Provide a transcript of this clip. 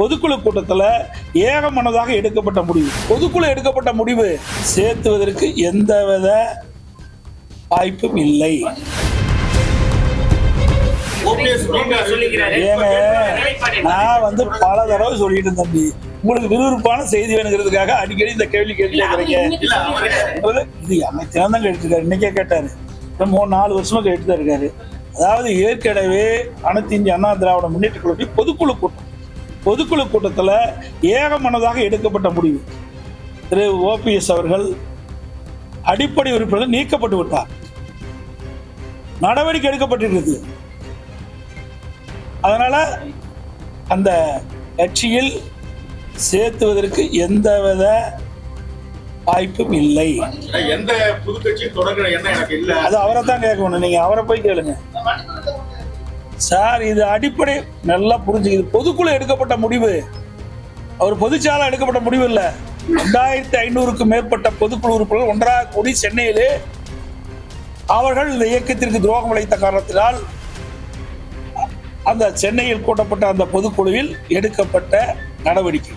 பொதுக்குழு கூட்டத்தில் ஏகமனதாக எடுக்கப்பட்ட முடிவு. பொதுக்குழு எடுக்கப்பட்ட முடிவு சேர்த்துவதற்கு எந்தவித வாய்ப்பும் இல்லை. நான் வந்து பல தடவை சொல்லிட்டு இருந்தேன் தம்பி. உங்களுக்கு விறுவிறுப்பான செய்தி வேணுங்கிறதுக்காக அடிக்கடி இந்த கேள்வி இல்ல அவரு இது அமைச்சர் தான் கேட்டுருக்காரு. இன்னைக்கே கேட்டாரு. மூணு நாலு வருஷமா கேட்டு தான் இருக்காரு. அதாவது ஏற்கனவே அனைத்து இந்திய அண்ணா திராவிட முன்னேற்ற குழு பொதுக்குழு கூட்டம். பொதுக்குழு கூட்டத்தில் ஏகமனதாக எடுக்கப்பட்ட முடிவு. திரு. ஓபிஎஸ் அவர்கள் அடிப்படை உறுப்பினர் நீக்கப்பட்டு விட்டார். நடவடிக்கை எடுக்கப்பட்டிருக்கிறது. அதனால அந்த கட்சியில் சேர்த்துவதற்கு எந்தவித வாய்ப்பும் இல்லை. எந்த புது கட்சியும் தொடங்குற எண்ணம் எனக்கு இல்ல. அது அவரை தான் கேட்கணும். நீங்க அவரை போய் கேளுங்க. சார் இது அடிப்படை நல்லா புரிஞ்சுக்குது பொதுக்குழு எடுக்கப்பட்ட முடிவு. அவர் பொதுச்சாலை எடுக்கப்பட்ட முடிவு இல்லை. ரெண்டாயிரத்தி ஐநூறுக்கும் மேற்பட்ட பொதுக்குழு உறுப்பினர்கள் ஒன்றாக கூடி சென்னையிலே அவர்கள் இந்த இயக்கத்திற்கு துரோகம் இழைத்த காரணத்தினால் அந்த சென்னையில் கூட்டப்பட்ட அந்த பொதுக்குழுவில் எடுக்கப்பட்ட நடவடிக்கை.